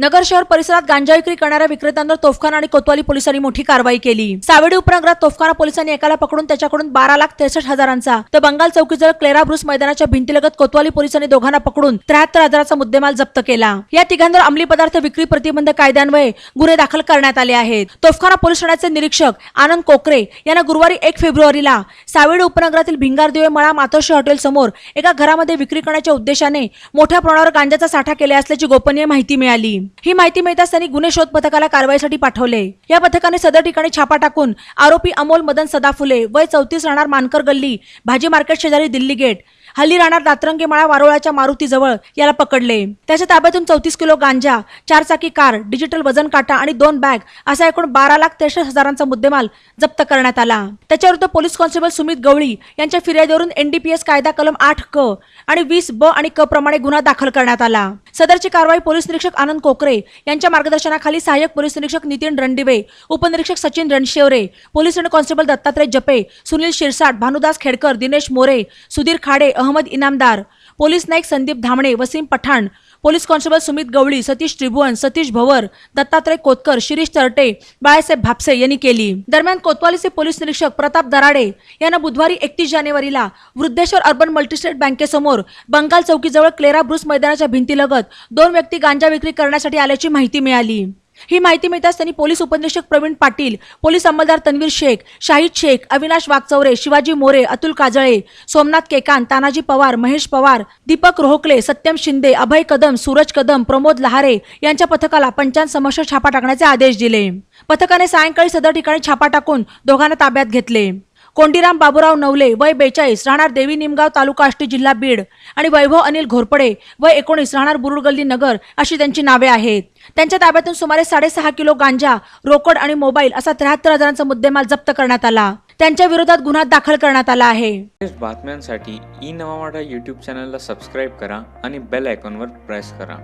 नगर शहर परिसरात गांजा विक्री करणाऱ्या विक्रेत्यांवर तोफखाना आणि कोतवाली पोलिसांनी मोठी कारवाई केली. सावेडी उपनगरात तोफखाना पोलिसांनी एकाला पकडून त्याच्याकडून बारा लाख त्रेसष्ट हजारांचा. तर बंगाल चौकीजवळ क्लेरा ब्रुस मैदानाच्या भिंतीलगत कोतवाली पोलिसांनी दोघांना पकडून त्र्याहत्तर हजाराचा मुद्देमाल जप्त केला. या तिघांवर अंमली पदार्थ विक्री प्रतिबंध कायद्यान्वये गुन्हे दाखल करण्यात आले आहेत. तोफखाना पोलीस ठाण्याचे निरीक्षक आनंद कोकरे यांना गुरुवारी एक फेब्रुवारीला सावेडी उपनगरातील भिंगारदिवे मळा मातोश्री हॉटेल समोर एका घरामध्ये विक्री करण्याच्या उद्देशाने मोठ्या प्रमाणावर गांजाचा साठा केला असल्याची गोपनीय माहिती मिळाली. ही माहिती मिळताच त्यांनी गुन्हे शोध पथकाला कारवाईसाठी पाठवले. या पथकाने सदर ठिकाणी छापा टाकून आरोपी अमोल मदन सदाफुले वय चौतीस राहणार मानकर गल्ली भाजी मार्केट शेजारी दिल्ली गेट हल्ली राहणार दातरंगे माळा वारोळाच्या मारुतीजवळ याला पकडले. त्याच्या ताब्यातून चौतीस किलो गांजा चार चाकी कार डिजिटल वजन काटा आणि दोन बॅग असा एकूण बारा लाख त्रेसष्ट हजारांचा मुद्देमाल जप्त करण्यात आला. त्याच्याविरुद्ध पोलीस कॉन्स्टेबल सुमित गवळी यांच्या फिर्यादीवरून एनडीपीएस कायदा कलम आठ क आणि वीस ब आणि क प्रमाणे गुन्हा दाखल करण्यात आला. सदरची कारवाई पोलीस निरीक्षक आनंद कोकरे यांच्या मार्गदर्शनाखाली सहाय्यक पोलीस निरीक्षक नितीन रणदिवे उपनिरीक्षक सचिन रणशेवरे पोलीस आणि constable Dattatray Jape Sunil Shirsat Bhanudas Khedkar Dinesh More Sudhir Khade Ahmad Inamdar police Naik Sandeep Dhamne Wasim Pathan police constable Sumit Gawali Satish Tribhuvan Satish Bhavar Dattatray Kotkar Shirish Tarte Balasaheb Bhapse यांनी केली. दरम्यान कोतवालीचे police निरीक्षक प्रताप दराडे यांना बुधवारी एकतीस जानेवारीला Vriddheshwar urban multistate बँकेसमोर बंगाल चौकीजवळ क्लेरा ब्रुस मैदानाच्या भिंतीलगत दोन व्यक्ती गांजा विक्री करण्यासाठी आल्याची माहिती मिळाली. ही माहिती मिळताच त्यांनी पोलीस उपनिरीक्षक प्रवीण पाटील पोलीस अंमलदार तन्वीर शेख शाहिद शेख अविनाश वाघचौरे शिवाजी मोरे अतुल काजळे सोमनाथ केकान तानाजी पवार महेश पवार दीपक रोहकले सत्यम शिंदे अभय कदम सूरज कदम प्रमोद लहारे यांच्या पथकाला पंचांसमक्ष छापा टाकण्याचे आदेश दिले. पथकाने सायंकाळी सदर ठिकाणी छापा टाकून दोघांना ताब्यात घेतले. कोंडीराम बाबूराव नवले वय बेचाळीस राहणार देवी निमगाव तालुका आष्टी जिल्हा बीड. आणि वैभव अनिल घोरपडे वय एकोणीस राहणार बुरुडगल्ली नगर अशी त्यांची नावे आहेत. त्यांच्या ताब्यातून सुमारे साडेसहा किलो गांजा रोकड आणि मोबाईल असा त्र्याहत्तर हजारांचा मुद्देमाल जप्त करण्यात आला. त्यांच्या विरोधात गुन्हा दाखल करण्यात आला आहे. बातम्यांसाठी ई नवा युट्यूब यूट्यूब चॅनलला सबस्क्राईब करा आणि बेल आयकॉनवर प्रेस करा.